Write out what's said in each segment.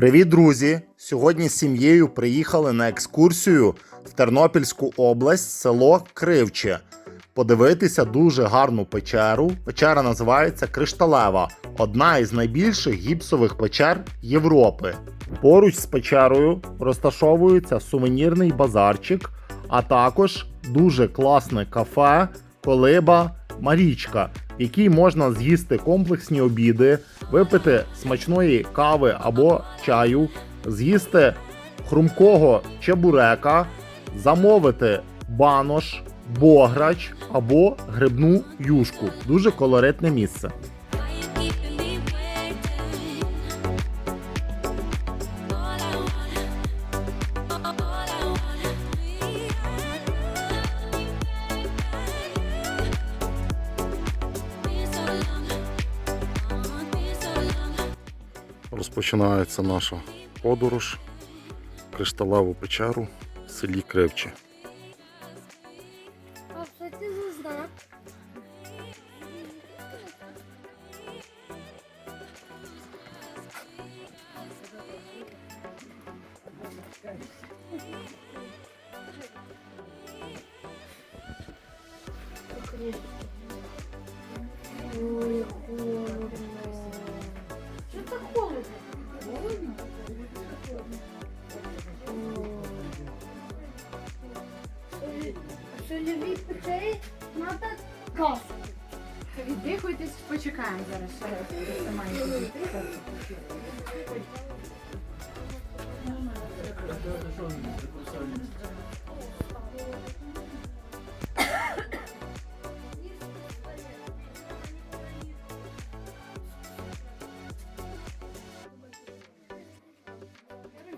Привіт, друзі! Сьогодні з сім'єю приїхали на екскурсію в Тернопільську область, село Кривче. Подивитися дуже гарну печеру. Печера називається Кришталева, одна із найбільших гіпсових печер Європи. Поруч з печерою розташовується сувенірний базарчик, а також дуже класне кафе Колиба Марічка, якій можна з'їсти комплексні обіди, випити смачної кави або чаю, з'їсти хрумкого чебурека, замовити банош, бограч або грибну юшку. Дуже колоритне місце. Розпочинається наша подорож в кришталеву печеру в селі Кривче. А це за знак?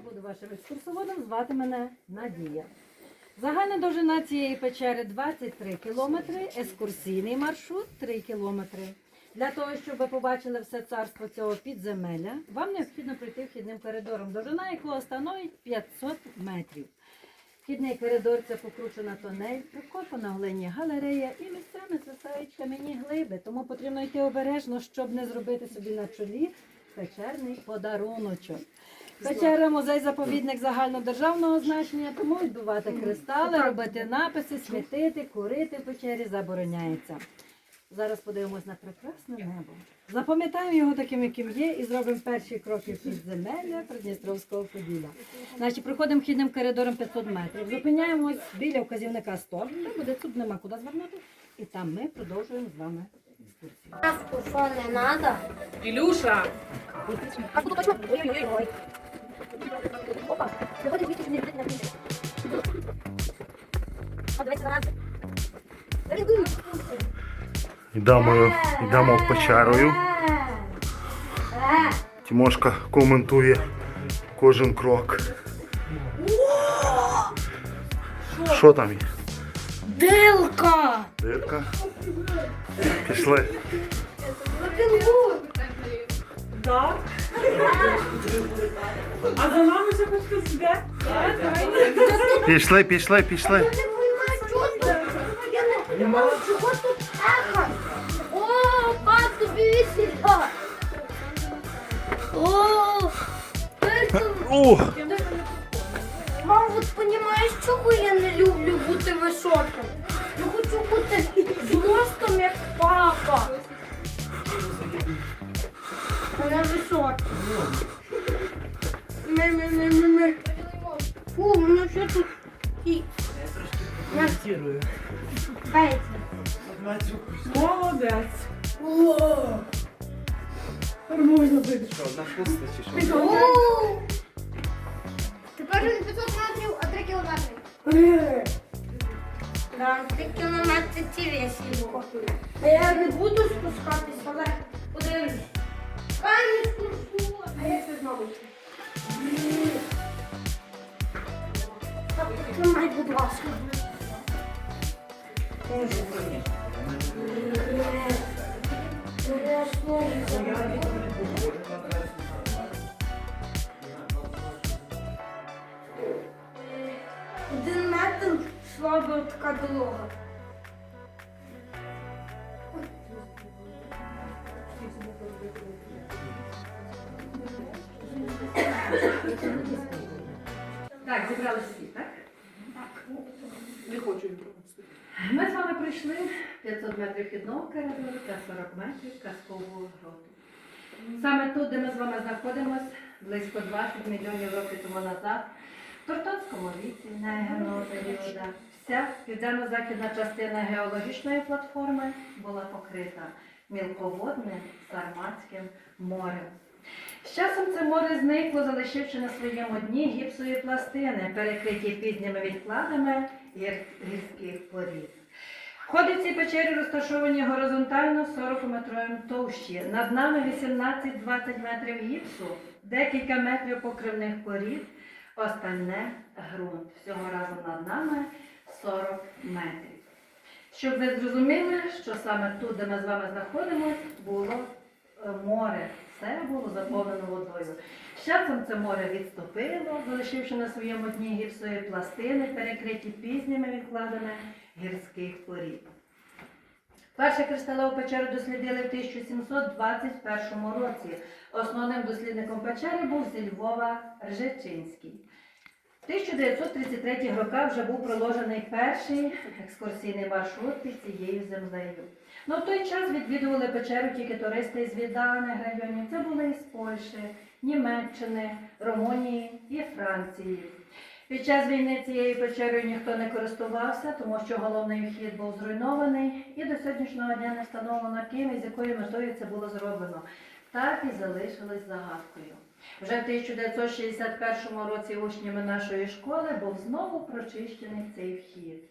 Буду вашим екскурсоводом, звати мене Надія. Загальна довжина цієї печери 23 кілометри, екскурсійний маршрут 3 кілометри. Для того, щоб ви побачили все царство цього підземелля, вам необхідно пройти вхідним коридором, довжина якого становить 500 метрів. Вхідний коридор це покручена тонель, прикопана глині галерея і місцями звисають кам'яні глиби, тому потрібно йти обережно, щоб не зробити собі на чолі печерний подаруночок. Печера музей заповідник загальнодержавного значення, тому відбувати кристали, робити написи, світити, курити в печері забороняється. Зараз подивимось на прекрасне небо. Запам'ятаємо його таким, яким є, і зробимо перші кроки в підземелля Придністровського Поділля. Значить, проходимо вхідним коридором 500 метрів, зупиняємось біля вказівника 100, там буде тут нема куди звернути, і там ми продовжуємо з вами екскурсію. Каску що не треба? Ілюша! Ой-ой-ой. Опа, виходить звідти, не на кінці. А, давайте зараз. Йдемо, йдемо в печерою. Тімошка коментує кожен крок. Що там є? Дилка! Дирка. Пішли. А за нами ще хтось йде? Пішли, пішли, пішли. Я не понимаю, що тут? Я не понимаю, чого тут ехо? О. О! Мам, от понимаєш, чого я не люблю бути високим? Я хочу бути зростом, як папа. Вона високий. Ми-ми-ми-ми-ми. Фу, ну що тут? І... Петься. Молодець. О! Тепер не 500 метрів, а 3 кілометри. Да, 3 кілометри ці весело. А я не буду спускатись, але подивимось. А не спущу. А я це знову. Так, тримай, будь ласка. Так, зібрали всі, так? Не хочу їм пропустити. Ми з вами пройшли 500 метрів хідного коридору та 40 метрів казкового гроту. Саме тут, де ми з вами знаходимося, близько 20 мільйонів років тому назад, в Тортонському віці негерного періоду, вся південно-західна частина геологічної платформи була покрита мілководним Сарматським морем. З часом це море зникло, залишивши на своєму дні гіпсові пластини, перекриті пізніми відкладами гір- гірських порід. Входи в ці печері розташовані горизонтально 40 метровим товщі. Над нами 18-20 метрів гіпсу, декілька метрів покривних порід, остальне ґрунт. Всього разом над нами 40 метрів. Щоб ви зрозуміли, що саме тут, де ми з вами знаходимося, було е, море. Все було заповнено водою. Часом це море відступило, залишивши на своєму дні гірсові пластини, перекриті пізніми відкладами гірських порід. Першу кришталеву печеру дослідили в 1721 році. Основним дослідником печери був зі Львова Ржечинський. В 1933 роках вже був проложений перший екскурсійний маршрут під цією землею. Ну, в той час відвідували печеру тільки туристи з віддалених районів. Це були із Польщі, Німеччини, Румунії і Франції. Під час війни цією печерою ніхто не користувався, тому що головний вхід був зруйнований, і до сьогоднішнього дня не встановлено ким і з якою метою це було зроблено. Так і залишились загадкою. Вже в 1961 році учнями нашої школи був знову прочищений цей вхід.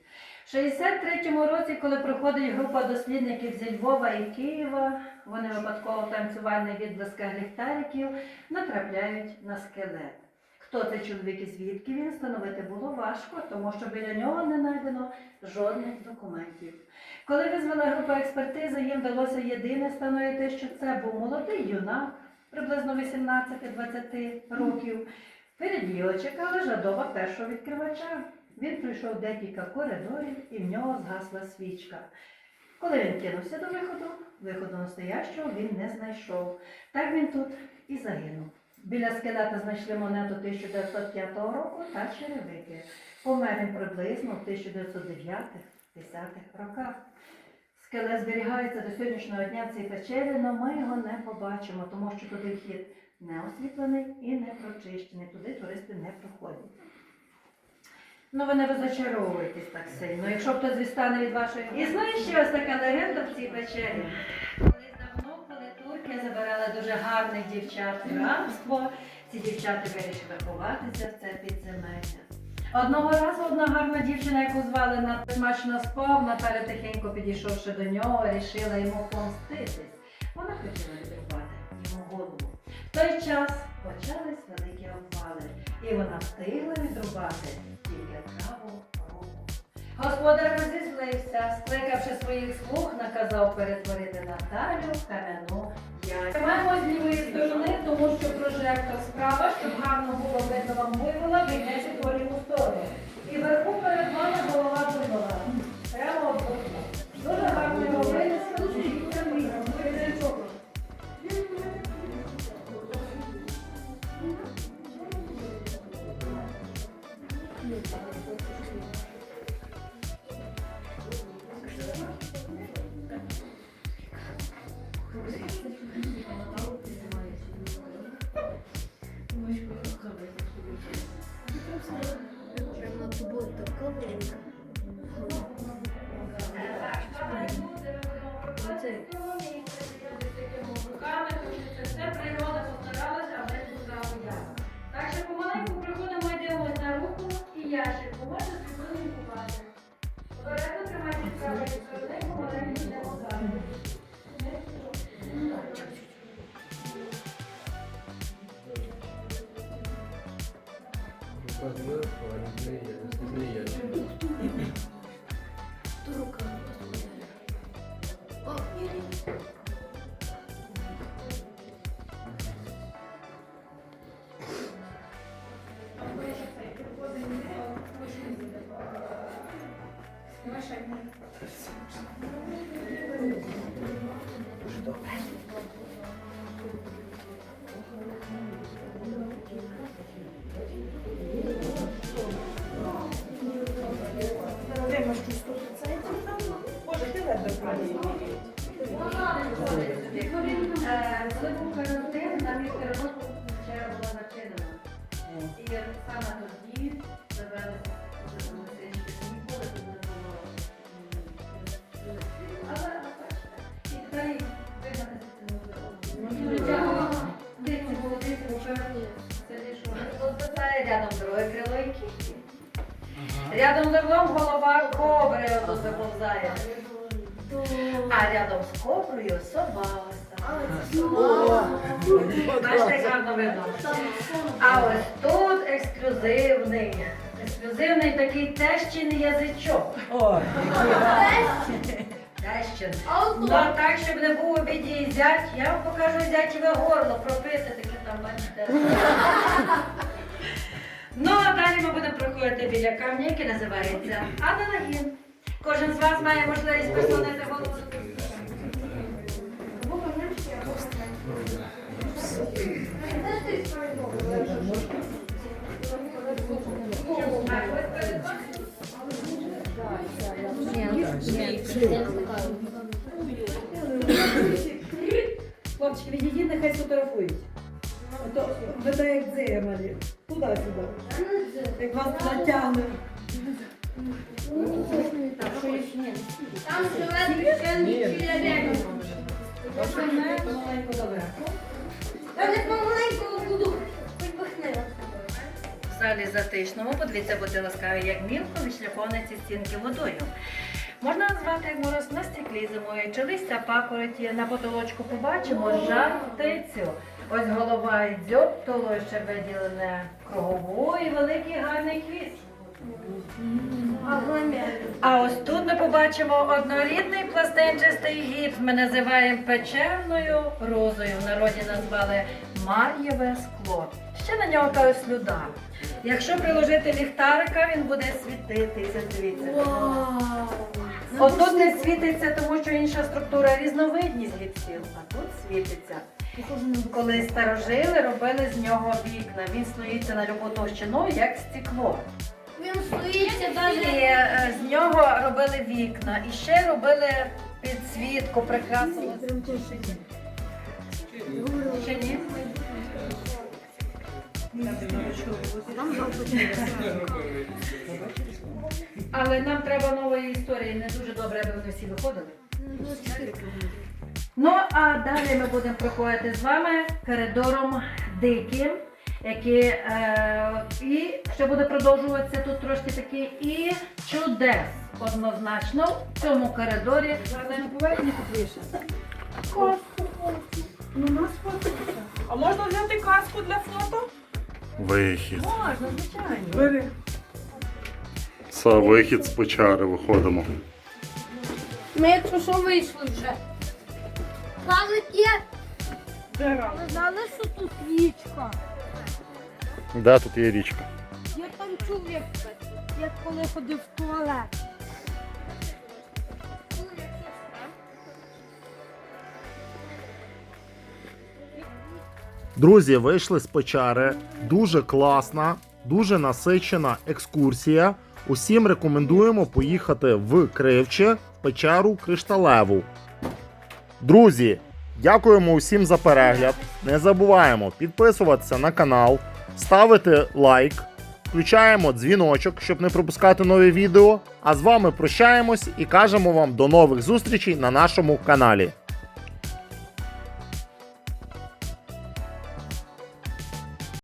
В 63-му році, коли проходить група дослідників зі Львова і Києва, вони випадково танцювальні відблиска гліхтариків ліхтариків натрапляють на скелет. Хто цей чоловік і звідки він встановити було важко, тому що біля нього не знайдено жодних документів. Коли визвала група експертизи, їм вдалося єдине встановити, що це був молодий юнак, приблизно 18-20 років. Впереді його чекала жадоба першого відкривача. Він пройшов декілька коридорів і в нього згасла свічка. Коли він кинувся до виходу, виходу настоящого він не знайшов. Так він тут і загинув. Біля скелета знайшли монету 1905 року та черевики. Помер він приблизно в 1909-10 роках. Скелет зберігається до сьогоднішнього дня в цій печері, але ми його не побачимо, тому що туди вхід не освітлений і не прочищений. Туди туристи не проходять. Ну, ви не розочаровуєтесь так сильно, якщо хтось відстане від вашої. І знаєш, ще ось така легенда в цій печері. Турки забирали дуже гарних дівчат в рабство, ці дівчата вирішили ховатися в це підземелля. Одного разу одна гарна дівчина, яку звали Ната, смачно спав, Наталя тихенько підійшовши до нього, рішила йому помститись. Вона хотіла відрубати йому голову. В той час почались великі обвали, і вона встигла відрубати тільки праву руку. Господар розізлився, скликавши своїх слуг, наказав перетворити Наталю в кам'яну яйця. Маємо з лівої сторони, тому що прожектор справа, щоб гарно було видно вам вийдеться по ліву сторону. І вверху перед вами голова буйвола. Прямо обидва. Дуже гарно його винесли. Прямо посмотрел, неприятно. Кто руками посмотрел? Пап, не Что? Рядом з коброю собака. Бачите, гарно видно. А ось тут ексклюзивний. Ексклюзивний такий тещин язичок. Тещин. Ну так, щоб не був у біді і зять, я вам покажу зятєве горло, пропити таке там, бачите. Ну, а далі ми будемо проходити біля камня, який називається Аналогін. Кожен з вас має можливість прислонити голову. Там живе чоловік. Я не помаленького буду. Хоч. В залі затишному, подивіться, будьте ласкаві, як мілко відшляховане ці стінки водою. Можна назвати мороз на стеклі зимою, чи листя папороті на потолочку побачимо жар птицю. Ось голова і дзьоб, толо ще виділене кругову і великий гарний хвіст. А ось тут ми побачимо однорідний пластинчастий гіпс. Ми називаємо печерною розою. В народі назвали Мар'єве скло. Ще на нього кажуть слюда. Якщо приложити ліхтарика, він буде світитися. Дивіться. Отут не світиться, тому що інша структура різновидність гіпсів, а тут світиться. Коли старожили, робили з нього вікна. Він стоїться на любу товщину, як стекло. Він стоїть І навіть. е, з нього робили вікна. І ще робили підсвітку, прикрасили. Ще ні? Але нам треба нової історії, не дуже добре, аби вони всі виходили. Ну, а далі ми будемо проходити з вами коридором диким, який е, і ще буде продовжуватися тут трошки такий і чудес. Однозначно в цьому коридорі. На поверхні тут вище. А можна взяти каску для фото? Вихід. Можна, звичайно. Бери. Це вихід з печери виходимо. Ми якщо що вийшли вже. Кажуть, є. Де Знали, що тут річка. Де тут є річка? Я там чув, як, як коли ходив в туалет. Друзі, вийшли з печери. Дуже класна, дуже насичена екскурсія. Усім рекомендуємо поїхати в Кривче в печеру Кришталеву. Друзі, дякуємо усім за перегляд. Не забуваємо підписуватися на канал, ставити лайк, включаємо дзвіночок, щоб не пропускати нові відео. А з вами прощаємось і кажемо вам до нових зустрічей на нашому каналі.